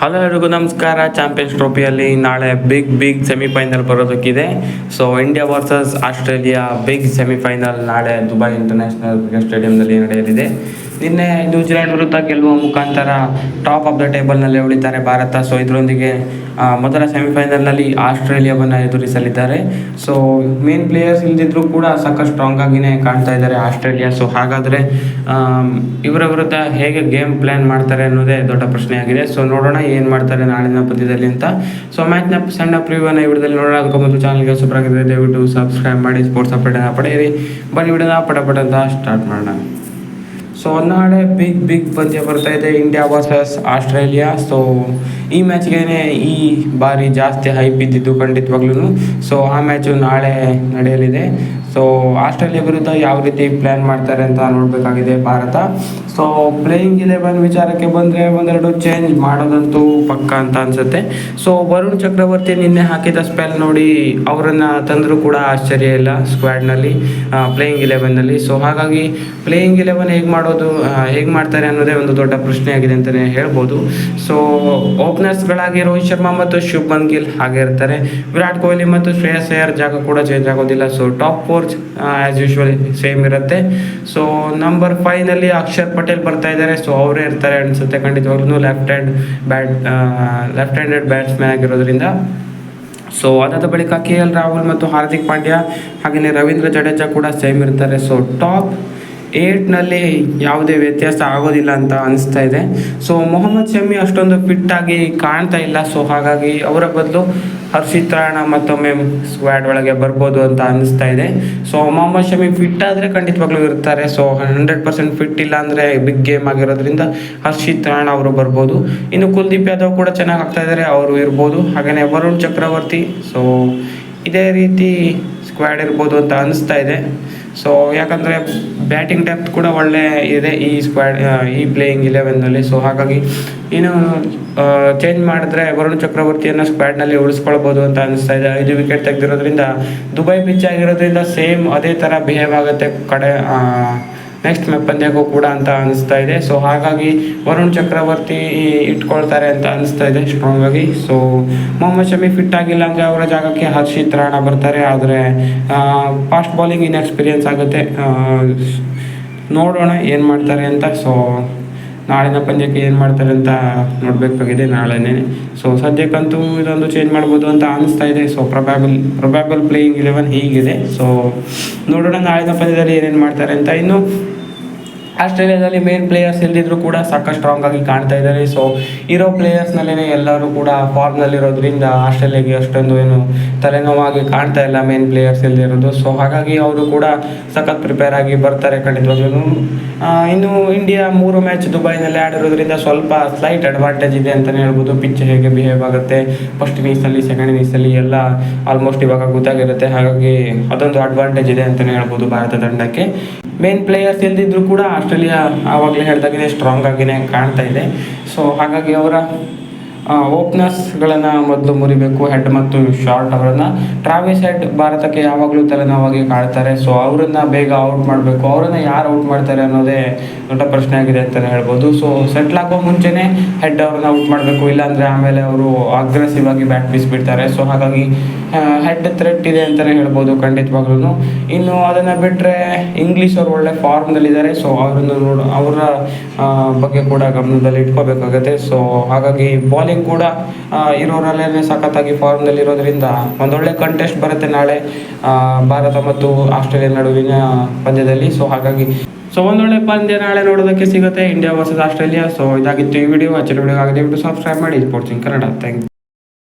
Hello ಎಲ್ರಿಗೂ ನಮಸ್ಕಾರ. Champions ಟ್ರೋಫಿಯಲ್ಲಿ ನಾಳೆ big big semifinal ಬರೋದಕ್ಕಿದೆ. So India versus Australia big semifinal ನಾಳೆ ದುಬೈ ಇಂಟರ್ನ್ಯಾಷನಲ್ ಕ್ರಿಕೆಟ್ ಸ್ಟೇಡಿಯಂನಲ್ಲಿ ನಡೆಯಲಿದೆ. ನಿನ್ನೆ ನ್ಯೂಜಿಲೆಂಡ್ ವಿರುದ್ಧ ಗೆಲ್ಲುವ ಮುಖಾಂತರ ಟಾಪ್ ಆಫ್ ದ ಟೇಬಲ್ನಲ್ಲಿ ಉಳಿತಾರೆ ಭಾರತ. ಸೊ ಇದರೊಂದಿಗೆ ಮೊದಲ ಸೆಮಿಫೈನಲ್ನಲ್ಲಿ ಆಸ್ಟ್ರೇಲಿಯಾವನ್ನು ಎದುರಿಸಲಿದ್ದಾರೆ. ಸೊ ಮೇನ್ ಪ್ಲೇಯರ್ಸ್ ಇಲ್ದಿದ್ರು ಕೂಡ ಸಾಕಷ್ಟು ಸ್ಟ್ರಾಂಗ್ ಆಗಿನೇ ಕಾಣ್ತಾ ಇದ್ದಾರೆ ಆಸ್ಟ್ರೇಲಿಯಾ. ಸೊ ಹಾಗಾದರೆ ಇವರ ವಿರುದ್ಧ ಹೇಗೆ ಗೇಮ್ ಪ್ಲ್ಯಾನ್ ಮಾಡ್ತಾರೆ ಅನ್ನೋದೇ ದೊಡ್ಡ ಪ್ರಶ್ನೆಯಾಗಿದೆ. ಸೊ ನೋಡೋಣ ಏನು ಮಾಡ್ತಾರೆ ನಾಳಿನ ಪಂದ್ಯದಲ್ಲಿ ಅಂತ. ಸೊ ಮ್ಯಾಚ್ನ ಸಣ್ಣ ಪ್ರಿವ್ಯೂನ ಈ ವಿಡಿಯೋದಲ್ಲಿ ನೋಡೋಣ. ಅದಕ್ಕೂ ಮೊದಲು ಚಾನಲ್ಗೆ ಸುಬ್ರಾಗಿದ್ರೆ ದಯವಿಟ್ಟು ಸಬ್ಸ್ಕ್ರೈಬ್ ಮಾಡಿ ಸ್ಪೋರ್ಟ್ಸ್ ಅಪ್ಡೇಟನ್ನು ಪಡೆಯಿರಿ. ಬನ್ನಿ ವಿಡಿಯೋನ ಪಟ ಅಂತ ಸ್ಟಾರ್ಟ್ ಮಾಡೋಣ. ಸೊ ನಾಳೆ ಬಿಗ್ ಬಿಗ್ ಪಂದ್ಯ ಬರ್ತಾ ಇದೆ ಇಂಡಿಯಾ ವರ್ಸಸ್ ಆಸ್ಟ್ರೇಲಿಯಾ ಸೊ ಈ ಮ್ಯಾಚ್ಗೆ ಈ ಬಾರಿ ಜಾಸ್ತಿ ಹೈಪ್ ಇದ್ದಿದ್ದು ಖಂಡಿತವಾಗ್ಲೂ ಸೊ ಆ ಮ್ಯಾಚು ನಾಳೆ ನಡೆಯಲಿದೆ. ಸೊ ಆಸ್ಟ್ರೇಲಿಯಾ ವಿರುದ್ಧ ಯಾವ ರೀತಿ ಪ್ಲ್ಯಾನ್ ಮಾಡ್ತಾರೆ ಅಂತ ನೋಡಬೇಕಾಗಿದೆ ಭಾರತ. ಸೊ ಪ್ಲೇಯಿಂಗ್ ಇಲೆವೆನ್ ವಿಚಾರಕ್ಕೆ ಬಂದರೆ ಒಂದೆರಡು ಚೇಂಜ್ ಮಾಡೋದಂತೂ ಪಕ್ಕ ಅಂತ ಅನಿಸುತ್ತೆ. ಸೊ ವರುಣ್ ಚಕ್ರವರ್ತಿ ನಿನ್ನೆ ಹಾಕಿದ ಸ್ಪೆಲ್ ನೋಡಿ ಅವರನ್ನು ತಂದರೂ ಕೂಡ ಆಶ್ಚರ್ಯ ಇಲ್ಲ ಸ್ಕ್ವಾಡ್ನಲ್ಲಿ ಪ್ಲೇಯಿಂಗ್ ಇಲೆವೆನ್ನಲ್ಲಿ ಸೊ ಹಾಗಾಗಿ ಪ್ಲೇಯಿಂಗ್ ಇಲೆವೆನ್ ಹೇಗೆ ಮಾಡೋದು ಹೇಗೆ ಮಾಡ್ತಾರೆ ಅನ್ನೋದೇ ಒಂದು ದೊಡ್ಡ ಪ್ರಶ್ನೆಯಾಗಿದೆ ಅಂತಲೇ ಹೇಳ್ಬೋದು. ಸೊ ಓಪನರ್ಸ್ಗಳಾಗಿ ರೋಹಿತ್ ಶರ್ಮಾ ಮತ್ತು ಶುಭ್ಮನ್ ಗಿಲ್ ಹಾಗೆ ಇರ್ತಾರೆ. ವಿರಾಟ್ ಕೊಹ್ಲಿ ಮತ್ತು ಶ್ರೇಯಸ್ ಅಯ್ಯರ್ ಜಾಗ ಕೂಡ ಚೇಂಜ್ ಆಗೋದಿಲ್ಲ. So top four as usual same ಇರುತ್ತೆ. ಸೊ ನಂಬರ್ ಫೈವ್ನಲ್ಲಿ ಅಕ್ಷರ್ ಪಟೇಲ್ ಬರ್ತಾ ಇದ್ದಾರೆ. ಸೊ ಅವರೇ ಇರ್ತಾರೆ ಅನಿಸುತ್ತೆ ಖಂಡಿತವಾಗ್ಲೂ. Left hand bat left handed batsman ಆಗಿರೋದ್ರಿಂದ. ಸೊ ಅದಾದ ಬಳಿಕ ಕೆ ಎಲ್ ರಾಹುಲ್ ಮತ್ತು ಹಾರ್ದಿಕ್ ಪಾಂಡ್ಯ ಹಾಗೆಯೇ ರವೀಂದ್ರ ಜಡೇಜಾ ಕೂಡ ಸೇಮ್ ಇರ್ತಾರೆ. ಸೊ ಟಾಪ್ ಏಟ್ನಲ್ಲಿ ಯಾವುದೇ ವ್ಯತ್ಯಾಸ ಆಗೋದಿಲ್ಲ ಅಂತ ಅನಿಸ್ತಾ ಇದೆ. ಸೊ ಮೊಹಮ್ಮದ್ ಶಮಿ ಅಷ್ಟೊಂದು ಫಿಟ್ ಆಗಿ ಕಾಣ್ತಾ ಇಲ್ಲ. ಸೊ ಹಾಗಾಗಿ ಅವರ ಬದಲು ಹರ್ಷಿತ್ ರಾಯಣ ಮತ್ತೊಮ್ಮೆ ಸ್ಕ್ವಾಡ್ ಒಳಗೆ ಬರ್ಬೋದು ಅಂತ ಅನಿಸ್ತಾ ಇದೆ. ಸೊ ಮೊಹಮ್ಮದ್ ಶಮಿ ಫಿಟ್ ಆದರೆ ಖಂಡಿತವಾಗ್ಲೂ ಇರ್ತಾರೆ. ಸೊ ಹಂಡ್ರೆಡ್ ಪರ್ಸೆಂಟ್ ಫಿಟ್ ಇಲ್ಲ ಅಂದರೆ ಬಿಗ್ ಗೇಮ್ ಆಗಿರೋದ್ರಿಂದ ಹರ್ಷಿತ್ ರಾಯಣ ಅವರು ಬರ್ಬೋದು. ಇನ್ನು ಕುಲ್ದೀಪ್ ಯಾದವ್ ಕೂಡ ಚೆನ್ನಾಗಿ ಆಗ್ತಾ ಇದ್ದಾರೆ ಅವರು ಇರ್ಬೋದು. ಹಾಗೆಯೇ ವರುಣ್ ಚಕ್ರವರ್ತಿ. ಸೊ ಇದೇ ರೀತಿ ಸ್ಕ್ವಾಡ್ ಇರ್ಬೋದು ಅಂತ ಅನಿಸ್ತಾ ಇದೆ. ಸೊ ಯಾಕಂದರೆ ಬ್ಯಾಟಿಂಗ್ ಡೆಪ್ತ್ ಕೂಡ ಒಳ್ಳೆ ಇದೆ ಈ ಸ್ಕ್ವಾಡ್ ಈ ಪ್ಲೇಯಿಂಗ್ ಇಲೆವೆನ್ನಲ್ಲಿ ಸೊ ಹಾಗಾಗಿ ಇನ್ನು ಚೇಂಜ್ ಮಾಡಿದ್ರೆ ವರುಣ್ ಚಕ್ರವರ್ತಿಯನ್ನು ಸ್ಕ್ವಾಡ್ನಲ್ಲಿ ಉಳಿಸ್ಕೊಳ್ಬೋದು ಅಂತ ಅನಿಸ್ತಾ ಇದೆ. ಐದು ವಿಕೆಟ್ ತೆಗೆದಿರೋದ್ರಿಂದ ದುಬೈ ಪಿಚ್ ಆಗಿರೋದ್ರಿಂದ ಸೇಮ್ ಅದೇ ಥರ ಬಿಹೇವ್ ಆಗುತ್ತೆ ಕಡೆ ನೆಕ್ಸ್ಟ್ ಪಂದ್ಯಕ್ಕೂ ಕೂಡ ಅಂತ ಅನಿಸ್ತಾ ಇದೆ. ಸೊ ಹಾಗಾಗಿ ವರುಣ್ ಚಕ್ರವರ್ತಿ ಇಟ್ಕೊಳ್ತಾರೆ ಅಂತ ಅನಿಸ್ತಾ ಇದೆ ಸ್ಟ್ರಾಂಗ್ ಆಗಿ. ಸೊ ಮೊಹಮ್ಮದ್ ಶಮಿ ಫಿಟ್ ಆಗಿಲ್ಲ ಅಂದರೆ ಅವರ ಜಾಗಕ್ಕೆ ಹರ್ಷಿತ್ ರಾಣಾ ಬರ್ತಾರೆ. ಆದರೆ ಫಾಸ್ಟ್ ಬಾಲಿಂಗ್ ಇನ್ ಎಕ್ಸ್ಪೀರಿಯನ್ಸ್ ಆಗುತ್ತೆ. ನೋಡೋಣ ಏನು ಮಾಡ್ತಾರೆ ಅಂತ. ಸೊ ನಾಳಿನ ಪಂದ್ಯಕ್ಕೆ ಏನು ಮಾಡ್ತಾರೆ ಅಂತ ನೋಡಬೇಕಾಗಿದೆ ನಾಳೆನೇ. ಸೊ ಸದ್ಯಕ್ಕಂತೂ ಇದೊಂದು ಚೇಂಜ್ ಮಾಡ್ಬೋದು ಅಂತ ಅನಿಸ್ತಾ ಇದೆ. So probable probable playing eleven ಹೀಗಿದೆ. ಸೊ ನೋಡೋಣ ನಾಳಿನ ಪಂದ್ಯದಲ್ಲಿ ಏನೇನು ಮಾಡ್ತಾರೆ ಅಂತ. ಇನ್ನು ಆಸ್ಟ್ರೇಲಿಯಾದಲ್ಲಿ ಮೇನ್ ಪ್ಲೇಯರ್ಸ್ ಇಲ್ದಿದ್ರು ಕೂಡ ಸಾಕಷ್ಟು ಸ್ಟ್ರಾಂಗ್ ಆಗಿ ಕಾಣ್ತಾ ಇದ್ದಾರೆ. ಸೊ ಇರೋ ಪ್ಲೇಯರ್ಸ್ನಲ್ಲೇ ಎಲ್ಲರೂ ಕೂಡ ಫಾರ್ಮ್ನಲ್ಲಿರೋದ್ರಿಂದ ಆಸ್ಟ್ರೇಲಿಯಾಗೆ ಅಷ್ಟೊಂದು ಏನು ತಲೆನೋವಾಗಿ ಕಾಣ್ತಾ ಇಲ್ಲ ಮೇನ್ ಪ್ಲೇಯರ್ಸ್ ಇಲ್ದಿರೋದು. ಸೊ ಹಾಗಾಗಿ ಅವರು ಕೂಡ ಸಖತ್ ಪ್ರಿಪೇರ್ ಆಗಿ ಬರ್ತಾರೆ ಖಂಡಿತವಾಗ್ಲೂ. ಇನ್ನು ಇಂಡಿಯಾ ಮೂರು ಮ್ಯಾಚ್ ದುಬೈನಲ್ಲಿ ಆಡಿರೋದ್ರಿಂದ ಸ್ವಲ್ಪ ಸ್ಲೈಟ್ ಅಡ್ವಾಂಟೇಜ್ ಇದೆ ಅಂತಲೇ ಹೇಳ್ಬೋದು. ಪಿಚ್ ಹೇಗೆ ಬಿಹೇವ್ ಆಗುತ್ತೆ ಫಸ್ಟ್ ಇನ್ನಿಂಗ್ಸಲ್ಲಿ ಸೆಕೆಂಡ್ ಇನ್ನಿಂಗ್ಸಲ್ಲಿ ಎಲ್ಲ ಆಲ್ಮೋಸ್ಟ್ ಇವಾಗ ಗೊತ್ತಾಗಿರುತ್ತೆ. ಹಾಗಾಗಿ ಅದೊಂದು ಅಡ್ವಾಂಟೇಜ್ ಇದೆ ಅಂತಲೇ ಹೇಳ್ಬೋದು ಭಾರತ ತಂಡಕ್ಕೆ. ಮೇನ್ ಪ್ಲೇಯರ್ಸ್ ಇಲ್ದಿದ್ರು ಕೂಡ ಆಸ್ಟ್ರೇಲಿಯಾ ಆವಾಗಲೇ ಹೇಳ್ದಾಗಿನೇ ಸ್ಟ್ರಾಂಗ್ ಆಗಿನೇ ಕಾಣ್ತಾ ಇದೆ. ಸೊ ಹಾಗಾಗಿ ಅವರ ಓಪನರ್ಸ್ಗಳನ್ನು ಮೊದಲು ಮುರಿಬೇಕು ಹೆಡ್ ಮತ್ತು ಶಾರ್ಟ್ ಅವರನ್ನು. ಟ್ರಾವಿಸ್ ಹೆಡ್ ಭಾರತಕ್ಕೆ ಯಾವಾಗಲೂ ತಲೆನೋವಾಗಿ ಕಾಣ್ತಾರೆ. ಸೊ ಅವರನ್ನು ಬೇಗ ಔಟ್ ಮಾಡಬೇಕು. ಅವರನ್ನು ಯಾರು ಔಟ್ ಮಾಡ್ತಾರೆ ಅನ್ನೋದೇ ದೊಡ್ಡ ಪ್ರಶ್ನೆ ಆಗಿದೆ ಅಂತಲೇ ಹೇಳ್ಬೋದು. ಸೊ ಸೆಟ್ಲ್ ಆಗೋ ಮುಂಚೆನೇ ಹೆಡ್ ಅವ್ರನ್ನ ಔಟ್ ಮಾಡಬೇಕು. ಇಲ್ಲಾಂದರೆ ಆಮೇಲೆ ಅವರು ಅಗ್ರೆಸಿವ್ ಆಗಿ ಬ್ಯಾಟ್ ಬೀಸ್ಬಿಡ್ತಾರೆ. ಸೊ ಹಾಗಾಗಿ ಹೆಡ್ ಥ್ರೆಟ್ ಇದೆ ಅಂತಲೇ ಹೇಳ್ಬೋದು ಖಂಡಿತವಾಗ್ಲೂ ಇನ್ನು ಅದನ್ನು ಬಿಟ್ಟರೆ ಇಂಗ್ಲೀಷ್ ಅವರು ಒಳ್ಳೆ ಫಾರ್ಮ್ನಲ್ಲಿದ್ದಾರೆ ಸೊ ಅವರನ್ನು ನೋಡು ಅವರ ಬಗ್ಗೆ ಕೂಡ ಗಮನದಲ್ಲಿ ಇಟ್ಕೋಬೇಕಾಗತ್ತೆ ಸೊ ಹಾಗಾಗಿ ಬಾಲಿಂಗ್ ಕೂಡ ಇರೋರಲ್ಲೇ ಸಖತ್ತಾಗಿ ಫಾರ್ಮ್ನಲ್ಲಿ ಇರೋದ್ರಿಂದ ಒಂದೊಳ್ಳೆ ಕಂಟೆಸ್ಟ್ ಬರುತ್ತೆ ನಾಳೆ ಭಾರತ ಮತ್ತು ಆಸ್ಟ್ರೇಲಿಯಾ ನಡುವಿನ ಪಂದ್ಯದಲ್ಲಿ. ಸೊ ಹಾಗಾಗಿ ಸೊ ಒಂದೊಳ್ಳೆ ಪಂದ್ಯ ನಾಳೆ ನೋಡೋದಕ್ಕೆ ಸಿಗುತ್ತೆ. India versus Australia. ಸೊ ಇದಾಗಿತ್ತು ಈ ವಿಡಿಯೋ ವಿಡಿಯೋ ಆಗಿದೆ ದಯವಿಟ್ಟು ಸಬ್ಸ್ಕ್ರೈಬ್ ಮಾಡಿ. Sports in Kannada thank you